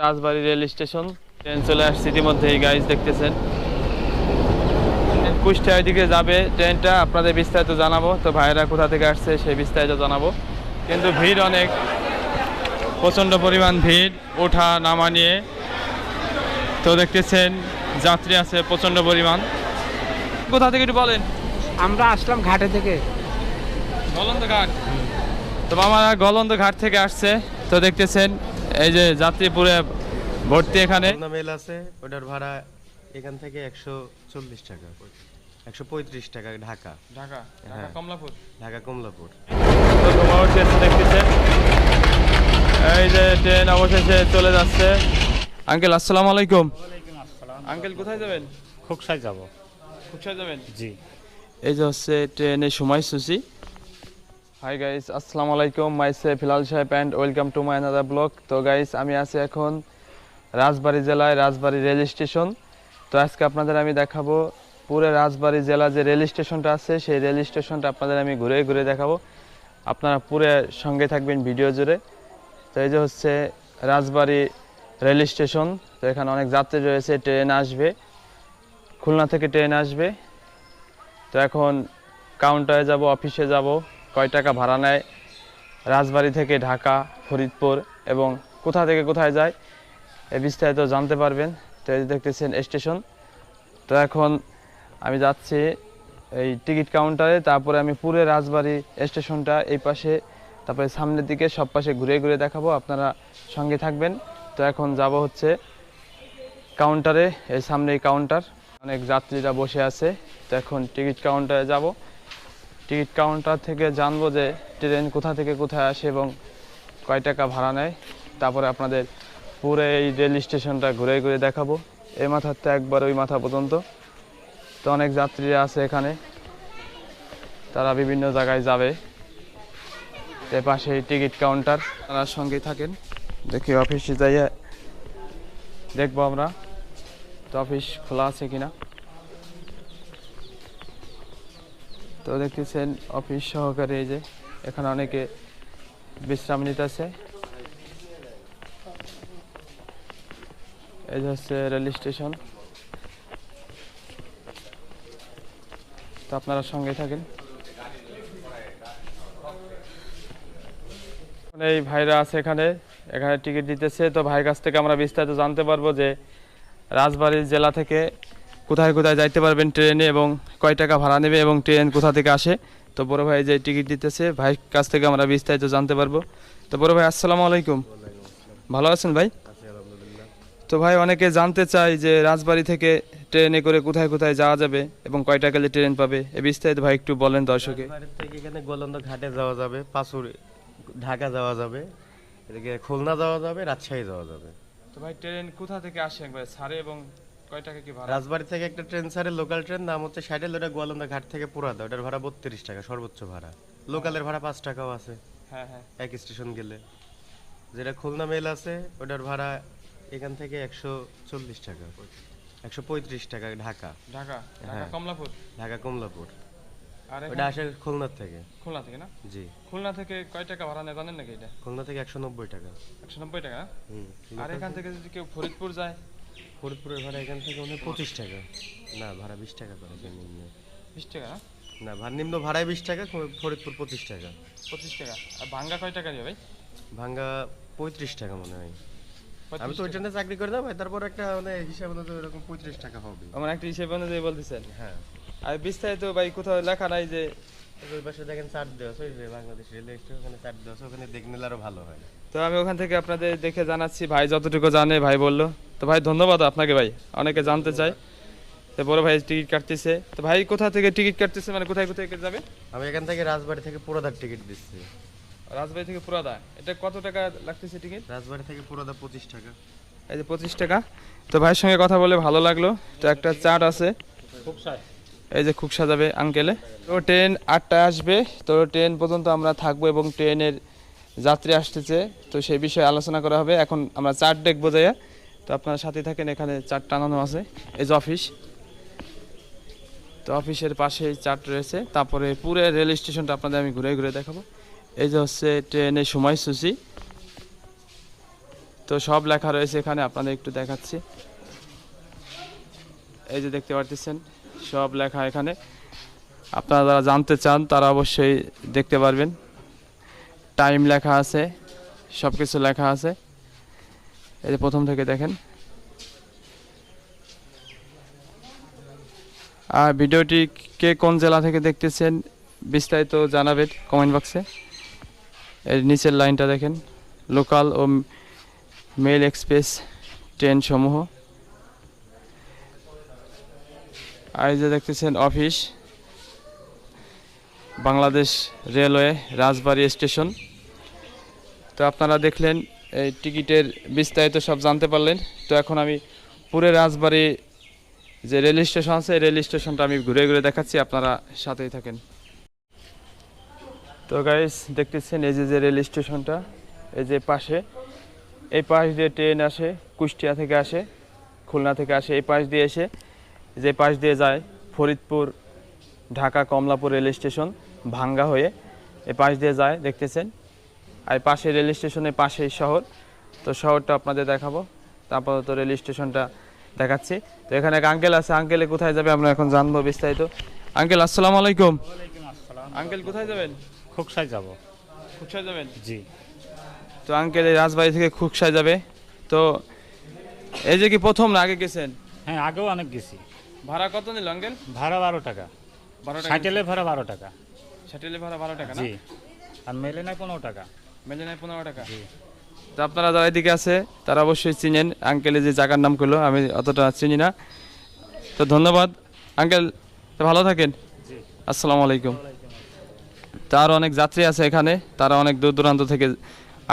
রাজবাড়ি rail station. Train চলে আসছে ইতিমধ্যে এই গাইজ দেখতেছেন। কুষ্টিয়ার দিকে যাবে ট্রেনটা আপনাদের বিস্তারিত জানাব। তো ভাইরা কোথা থেকে আসছে সেই বিস্তারিত জানাব। কিন্তু ভিড় অনেক প্রচণ্ড পরিমাণ ভিড় ওঠা নামা নিয়ে। তো দেখতেছেন যাত্রী আছে প্রচণ্ড পরিমাণ। কোথা থেকে একটু বলেন। আমরা আসলাম ঘাটে থেকে। গলন্দ ঘাট তো মামারা গলন্দ ঘাট থেকে আসছে। তো দেখতেছেন এই যে যাত্রী পুরে ভর্তি এখানে। মেল আছে ওটার ভাড়া এখান থেকে একশো চল্লিশ টাকা। একশো পঁয়ত্রিশ টাকা ঢাকা। ঢাকা ঢাকা হ্যাঁ। কমলাপুর। ঢাকা কমলাপুর। তো ধোঁয়া উঠতেছে দেখতেছেন এই যে ট্রেন অবশেষে চলে যাচ্ছে। আঙ্কেল আসসালামু আলাইকুম। আঙ্কেল কোথায় যাবেন? খুকসায় যাব। কোথায় যাবেন? জি। এই যে হচ্ছে ট্রেনের সময়সূচি। হাই গাইস আসসালামু আলাইকুম myself Filal Saheb and welcome to my another blog তো গাইস আমি আছি এখন রাজবাড়ী জেলায় রাজবাড়ী রেল স্টেশন। তো আজকে আপনাদের আমি দেখাবো পুরো রাজবাড়ী জেলা যে রেল স্টেশনটা আছে, সেই রেল স্টেশনটা আপনাদের আমি ঘুরে ঘুরে দেখাবো। আপনারা পুরো সঙ্গে থাকবেন ভিডিও জুড়ে। তো এই যে হচ্ছে রাজবাড়ী রেল স্টেশন, তো এখানে অনেক যাত্রী রয়েছে, ট্রেন আসবে। খুলনা থেকে ট্রেন আসবে। তো এখন কাউন্টারে যাব অফিসে যাব। কয় টাকা ভাড়া নেয়? রাজবাড়ি থেকে ঢাকা, ফরিদপুর এবং কোথা থেকে কোথায় যায়? এ বিস্তারিত জানতে পারবেন। তো এই দেখতেছেন স্টেশন। তো এখন আমি যাচ্ছি এই টিকিট কাউন্টারে, তারপরে আমি পুরো রাজবাড়ি স্টেশনটা এই পাশে, তারপরে সামনের দিকে সব পাশে ঘুরে ঘুরে দেখাবো, আপনারা সঙ্গে থাকবেন। তো এখন যাব হচ্ছে কাউন্টারে, এই সামনে কাউন্টার। অনেক যাত্রীরা বসে আছে। তো এখন টিকিট কাউন্টারে যাব। টিকিট কাউন্টার থেকে জানব যে ট্রেন কোথা থেকে কোথায় আসে এবং কয় টাকা ভাড়া নেয়। তারপরে আপনাদের পুরো এই রেল স্টেশনটা ঘুরে ঘুরে দেখাবো। এই মাথার তো একবার ওই মাথা পর্যন্ত। তো অনেক যাত্রীরা আছে এখানে। তারা বিভিন্ন জায়গায় যাবে। এ পাশে টিকিট কাউন্টার। তারা সঙ্গেই থাকেন। দেখি অফিসে যাইয়া দেখব আমরা। তো অফিস খোলা আছে কিনা? তো দেখতেছেন অফিস সহকারে এই যে এখানে অনেকে বিশ্রাম নিতেছে। এই যে হচ্ছে রেল স্টেশন। তো আপনারা সঙ্গে থাকেন। এই ভাইরা আছে এখানে এখানে টিকিট দিতেছে। তো ভাইয়ের কাছ থেকে আমরা বিস্তারিত জানতে পারব যে রাজবাড়ী জেলা থেকে কোথায় কোথায় যাইতে পারবেন ট্রেনে এবং কয় টাকা ভাড়া নেবে এবং ট্রেন কোথা থেকে আসে? তো বড় ভাই যে টিকিট দিতেছে ভাই কাছ থেকে আমরা বিস্তারিত জানতে পারব। তো বড় ভাই আসসালামু আলাইকুম। ভালো আছেন ভাই? তো ভাই অনেকে জানতে চায় যে রাজবাড়ি থেকে ট্রেনে করে কোথায় কোথায় যাওয়া যাবে এবং কয়টা গেলে ট্রেন পাবে। এ বিস্তারিত ভাই একটু বলেন দর্শকে। এখানে গোলন্দ ঘাটে যাওয়া যাবে পাঁচুর ঢাকা যাওয়া যাবে এদিকে খুলনা যাওয়া যাবে রাজশাহী যাওয়া যাবে। তো ভাই ট্রেন কোথা থেকে আসে একবার? সারে এবং কয় টাকা কি ভাড়া? রাজবাড়ি থেকে একটা ট্রেন ছাড়ে লোকাল ট্রেন নাম হচ্ছে সাইডেল ওটা গোয়ালন্দা ঘাট থেকে পুরাদা ওটার ভাড়া বত্রিশ টাকা সর্বোচ্চ ভাড়া। লোকালের ভাড়া পাঁচ টাকাও আছে। হ্যাঁ হ্যাঁ। এক স্টেশন গেলে। যেটা খুলনা মেল আছে ওটার ভাড়া এখান থেকে একশো চল্লিশ টাকা একশো পঁয়ত্রিশ টাকা ঢাকা। ঢাকা? ঢাকা হ্যাঁ। কমলাপুর? ঢাকা কমলাপুর। আর ওটা আসে খুলনার থেকে। খুলনা থেকে না? জি। খুলনা থেকে কয় টাকা ভাড়া নেয় জানেন নাকি এটা? খুলনা থেকে একশো নব্বই টাকা। একশো নব্বই টাকা? আর এখান থেকে যদি কেউ ফরিদপুর যায়? ফরিদপুরের ভাড়া এখান থেকে মনে পঁচিশ টাকা। না ভাড়া বিশ টাকা করে যে নিম্ন। বিশ টাকা? না ভাড়া নিম্ন ভাড়ায় বিশ টাকা ফরিদপুর পঁচিশ টাকা। পঁচিশ টাকা। আর ভাঙ্গা কয় টাকা দিয়ে ভাই? ভাঙ্গা পঁয়ত্রিশ টাকা মনে হয়। আমি তো ওই টাকা। চাকরি করে না ভাই তারপর একটা মানে হিসাব মতো এরকম পঁয়ত্রিশ টাকা হবে। আমার একটা হিসেবে অনুযায়ী বলতেছেন। হ্যাঁ। আর বিস্তারিত ভাই কোথাও লেখা নাই যে ওই পাশে দেখেন চার্ট দেওয়া আছে যে বাংলাদেশ রেলওয়ে স্টেশন ওখানে চার্ট দেওয়া আছে ওখানে দেখে নিলে আরও ভালো হয়। তো আমি ওখান থেকে আপনাদের দেখে জানাচ্ছি ভাই যতটুকু জানে ভাই বলল। তো ভাই ধন্যবাদ আপনাকে ভাই। অনেকে জানতে চায়। তো বড় ভাই টিকিট কাটতেছে। তো ভাই কোথা থেকে টিকিট কাটতেছে? মানে কোথায় কোথায় যাবে? আমি এখান থেকে রাজবাড়ি থেকে পুরোদার টিকিট দিচ্ছি। রাজবাড়ি থেকে পুরাদা? এটা কত টাকা লাগতেছে টিকিট? রাজবাড়ি থেকে পুরোদা পঁচিশ টাকা। এই যে পঁচিশ টাকা। তো ভাইয়ের সঙ্গে কথা বলে ভালো লাগল। তো একটা চাট আছে। এই যে খুব সাজাবে আঙ্কেলে। তো ট্রেন আটটায় আসবে। তো ট্রেন পর্যন্ত আমরা থাকব এবং ট্রেনের যাত্রী আসতেছে। তো সেই বিষয়ে আলোচনা করা হবে। এখন আমরা চার্ট দেখব যাইয়া। তো আপনারা সাথে থাকেন, এখানে চার্ট টানানো আছে। এই যে অফিস। তো অফিসের পাশেই চার্ট রয়েছে। তারপরে পুরো রেল স্টেশনটা আপনাদের আমি ঘুরে ঘুরে দেখাবো। এই যে হচ্ছে ট্রেনের সময়সূচি। তো সব লেখা রয়েছে এখানে, আপনাদের একটু দেখাচ্ছি। এই যে দেখতে পারতেছেন, সব লেখা এখানে। আপনারা যারা জানতে চান, তারা অবশ্যই দেখতে পারবেন। টাইম লেখা আছে সব কিছু লেখা আছে। এই প্রথম থেকে দেখেন। আর ভিডিওটি কে কোন জেলা থেকে দেখতেছেন বিস্তারিত জানাবেন কমেন্ট বক্সে এর নিচের লাইনটা দেখেন। লোকাল ও মেল এক্সপ্রেস ট্রেন সমূহ। আর যে দেখতেছেন office Bangladesh railway Rajbari station তো আপনারা দেখলেন এই টিকিটের বিস্তারিত সব জানতে পারলেন। তো এখন আমি পুরে রাজবাড়ি যে রেল স্টেশন আছে রেল স্টেশনটা আমি ঘুরে ঘুরে দেখাচ্ছি, আপনারা সাথেই থাকেন। তো গাইস দেখতেছেন এই যে যে রেল স্টেশনটা, এই যে পাশে, এই পাশ দিয়ে ট্রেন আসে, কুষ্টিয়া থেকে আসে, খুলনা থেকে আসে, এই পাশ দিয়ে এসে, যে পাশ দিয়ে যায় ফরিদপুর, ঢাকা, কমলাপুর রেল স্টেশন, ভাঙ্গা হয়ে, এই পাশ দিয়ে যায়, দেখতেছেন? আর পাশে রেল স্টেশনের পাশেই শহর। তো শহরটা আপনাদের দেখাবো। তারপর তো রেল স্টেশনটা দেখাচ্ছি। তো এখানে এক আঙ্কেল আছে। আঙ্কেলে কোথায় যাবে আমরা এখন জানব বিস্তারিত। আঙ্কেল আসসালামু আলাইকুম। আঙ্কেল কোথায় যাবেন? খুকসাই যাব। খুকসায় যাবেন? জি। তো আঙ্কেল এই রাজবাড়ি থেকে খুকসায় যাবে। তো এই যে কি প্রথম না আগে গেছেন? হ্যাঁ আগেও অনেক গেছি। ভাড়া কত নিল আঙ্কেল ভাড়া বারো টাকা। বারো টাকা। সাইকেলে ভাড়া বারো টাকা। সাইকেলে ভাড়া বারো টাকা না? জি। আর মেলে নাই পনেরো টাকা। পনেরো টাকা। তো আপনারা যারা এদিকে আছে তারা অবশ্যই চিনেন। আঙ্কেলের যে জায়গার নাম করল আমি অতটা চিনি না। তো ধন্যবাদ। আঙ্কেল ভালো থাকেন। আসসালামু আলাইকুম। তার অনেক যাত্রী আছে এখানে। তারা অনেক দূর দূরান্ত থেকে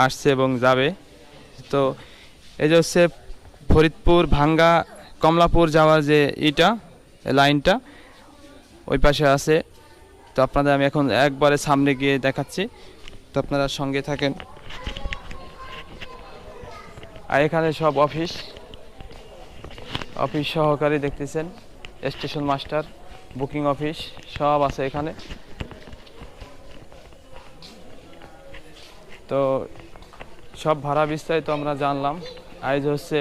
আসছে এবং যাবে। তো এই যে হচ্ছে ফরিদপুর ভাঙ্গা কমলাপুর যাওয়ার যে ইটা লাইনটা ওই পাশে আছে। তো আপনাদের আমি এখন একবারে সামনে গিয়ে দেখাচ্ছি। আপনারা সঙ্গে থাকেন। আর এখানে সব অফিস। অফিস সহকারী দেখতেছেন, স্টেশন মাস্টার, বুকিং অফিস, সব আছে এখানে। তো সব ভাড়া বিস্তারিত আমরা জানলাম। আজ হচ্ছে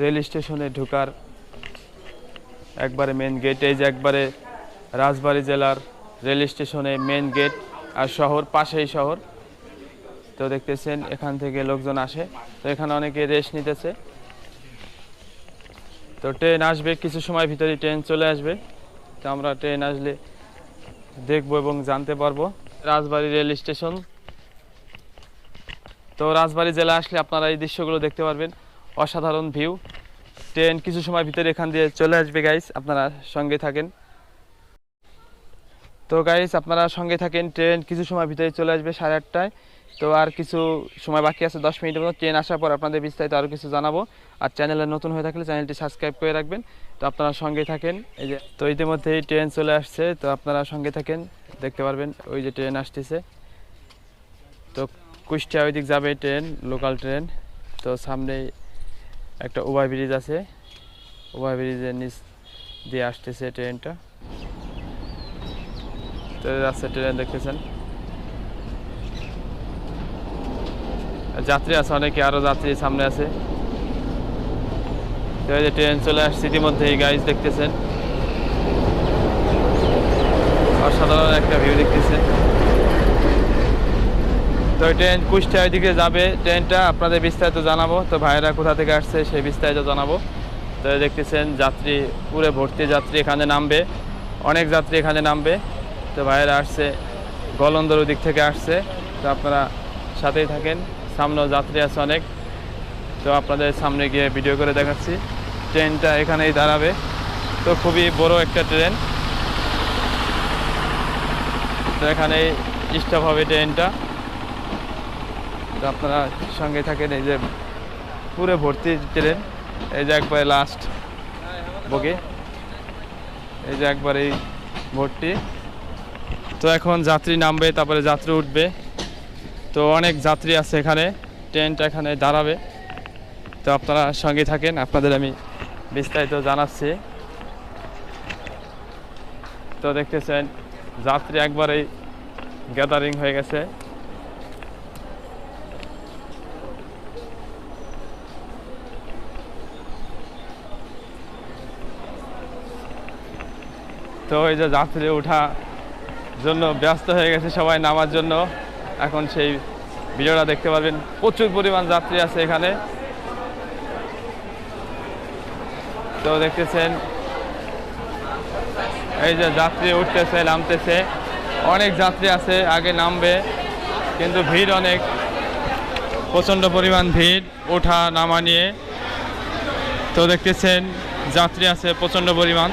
রেল স্টেশনে ঢুকার একবারে মেন গেট এই যে একবারে রাজবাড়ী জেলার রেল স্টেশনে মেন গেট আর শহর পাশেই শহর। তো দেখতেছেন এখান থেকে লোকজন আসে। তো এখানে অনেকে রেস্ট নিতেছে। তো ট্রেন আসবে, কিছু সময় ভিতরে ট্রেন চলে আসবে। তো আমরা ট্রেন আসলে দেখব এবং জানতে পারব। Rajbari rail station. তো রাজবাড়ি জেলা আসলে আপনারা এই দৃশ্যগুলো দেখতে পারবেন। অসাধারণ ভিউ। ট্রেন কিছু সময় ভিতরে এখান দিয়ে চলে আসবে গাইস আপনারা সঙ্গে থাকেন। তো গাইস আপনারা সঙ্গে থাকেন ট্রেন কিছু সময় ভিতরে চলে আসবে সাড়ে আটটায়। তো আর কিছু সময় বাকি আছে, দশ মিনিটের মতো। ট্রেন আসার পর আপনাদের বিস্তারিত আরও কিছু জানাব। আর চ্যানেলে নতুন হয়ে থাকলে চ্যানেলটি সাবস্ক্রাইব করে রাখবেন। তো আপনারা সঙ্গে থাকেন, এই যে, তো ইতিমধ্যেই ট্রেন চলে আসছে। তো আপনারা সঙ্গে থাকেন, দেখতে পারবেন, ওই যে ট্রেন আসতেছে। তো কুষ্টিয়া ওই দিক যাবে ট্রেন লোকাল ট্রেন তো সামনেই একটা ওভার ব্রিজ আছে। ওভার ব্রিজের নিচ দিয়ে আসতেছে ট্রেনটা রাস্তায় ট্রেন দেখতেছেন? যাত্রী আছে অনেকে, আরও যাত্রী সামনে আছে। ট্রেন চলে আসছে ইতিমধ্যে এই গাইজ দেখতেছেন? অসাধারণ একটা ভিউ দেখতেছেন। তো ট্রেন কুষ্টিয়া দিকে যাবে। ট্রেনটা আপনাদের বিস্তারিত জানাব। তো ভাইয়েরা কোথা থেকে আসছে সেই বিস্তারিত জানাব। তো দেখতেছেন, যাত্রী, পুরো ভর্তি যাত্রী এখানে নামবে। অনেক যাত্রী এখানে নামবে। তো ভাইয়েরা আসছে, গলন্দর দিক থেকে আসছে। তো আপনারা সাথেই থাকেন। সামনেও যাত্রী আছে অনেক। তো আপনাদের সামনে গিয়ে ভিডিও করে দেখাচ্ছি। ট্রেনটা এখানেই দাঁড়াবে। তো খুবই বড় একটা ট্রেন। তো এখানেই স্টপ হবে ট্রেনটা। তো আপনারা সঙ্গে থাকেন, এই যে পুরো ভর্তি ট্রেন। এই যে একবারে লাস্ট বগে। এই যে একবারেই ভর্তি। তো এখন যাত্রী নামবে, তারপরে যাত্রী উঠবে। তো অনেক যাত্রী আছে এখানে ট্রেনটা এখানে দাঁড়াবে। তো আপনারা সঙ্গে থাকেন, আপনাদের আমি বিস্তারিত জানাচ্ছি। তো দেখতেছেন, যাত্রী একবারেই গ্যাদারিং হয়ে গেছে। তো এই যে যাত্রী ওঠা জন্য ব্যস্ত হয়ে গেছে সবাই নামার জন্য। এখন সেই ভিডিওটা দেখতে পারবেন। প্রচুর পরিমাণ যাত্রী আছে এখানে। তো দেখতেছেন, এই যে যাত্রী উঠতেছে, নামতেছে। অনেক যাত্রী আছে, আগে নামবে, কিন্তু ভিড় অনেক। প্রচণ্ড পরিমাণ ভিড় ওঠা নামা নিয়ে। তো দেখতেছেন, যাত্রী আছে প্রচণ্ড পরিমাণ।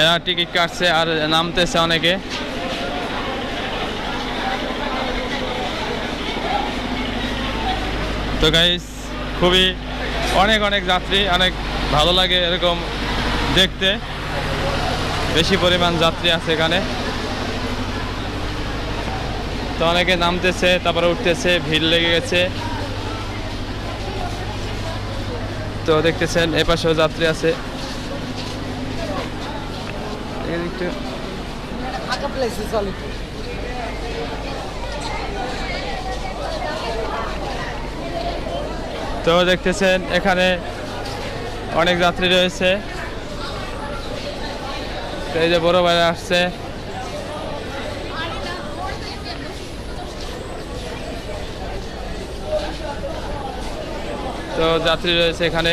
এরা টিকিট কাটছে আর নামতেছে অনেকে। তো গাইস খুবই অনেক অনেক যাত্রী, অনেক ভালো লাগে এরকম দেখতে। বেশি পরিমাণ যাত্রী আছে এখানে। তো অনেকে নামতেছে, তারপরে উঠতেছে, ভিড় লেগে গেছে। তো দেখতেছেন, এপাশেও যাত্রী আছে। এদিকটা ফাঁকা প্লেসে চলে তো তো দেখতেছেন এখানে অনেক যাত্রী রয়েছে। তো এই যে বড় ভাই আসছে। তো যাত্রী রয়েছে এখানে।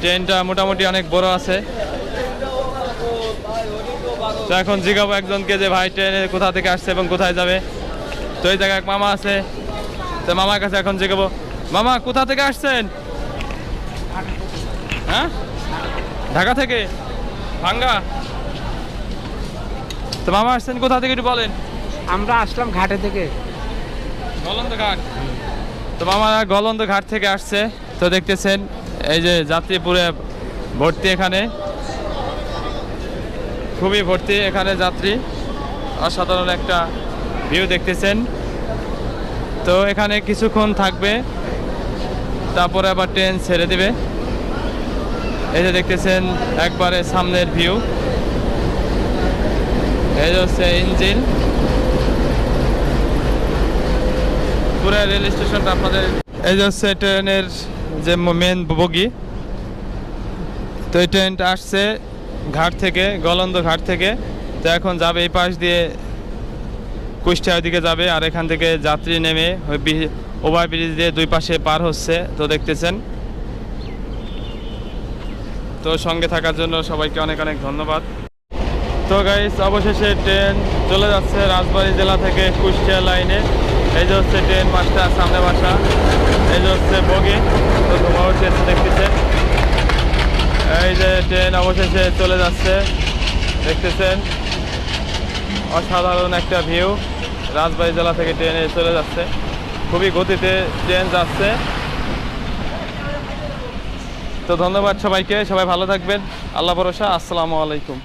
ট্রেনটা মোটামুটি অনেক বড় আছে। তো এখন জিজ্ঞাবো একজনকে যে ভাই ট্রেনে কোথা থেকে আসছে এবং কোথায় যাবে। তো এই জায়গায় এক মামা আছে। তো মামার কাছে এখন জিজ্ঞাবো মামা কোথা থেকে আসছেন? হ্যাঁ? ঢাকা থেকে? ভাঙ্গা? তো মামা আসছেন কোথা থেকে একটু বলেন। আমরা আসলাম ঘাটে থেকে। গলন্দ ঘাট তো মামা গলন্দ ঘাট থেকে আসছে। তো দেখতেছেন এই যে যাত্রী পুরে ভর্তি এখানে। খুবই ভর্তি এখানে যাত্রী। অসাধারণ একটা ভিউ দেখতেছেন। তো এখানে কিছুক্ষণ থাকবে। তারপরে আবার ট্রেন ছেড়ে দিবে। এই যে দেখতেছেন, একবারে সামনের ভিউ এই যে হচ্ছে ইঞ্জিন পুরো রেল স্টেশনটা আপনাদের এই যে হচ্ছে ট্রেনের যে মেন বগি। তো এই ট্রেনটা আসছে। ঘাট থেকে, গলন্দ ঘাট থেকে। তো এখন যাবে এই পাশ দিয়ে কুষ্টিয়ার দিকে যাবে আর এখান থেকে যাত্রী নেমে ওভার ব্রিজ দিয়ে দুই পাশে পার হচ্ছে, তো দেখতেছেন। তো সঙ্গে থাকার জন্য সবাইকে অনেক অনেক ধন্যবাদ। তো গাইস অবশেষে ট্রেন চলে যাচ্ছে রাজবাড়ী জেলা থেকে কুষ্টিয়া লাইনে। এই যে হচ্ছে ট্রেন, মাস্টার সামনে বাসা। এই যে হচ্ছে বগি। তো ধোঁয়া উঠতেছে দেখতেছে এই যে ট্রেন অবশেষে চলে যাচ্ছে, দেখতেছেন? অসাধারণ একটা ভিউ রাজবাড়ী জেলা থেকে ট্রেনে চলে যাচ্ছে। খুবই গতিতে ট্রেন যাচ্ছে। তো ধন্যবাদ সবাইকে, সবাই ভালো থাকবেন। আল্লাহ ভরসা, আসসালামু আলাইকুম।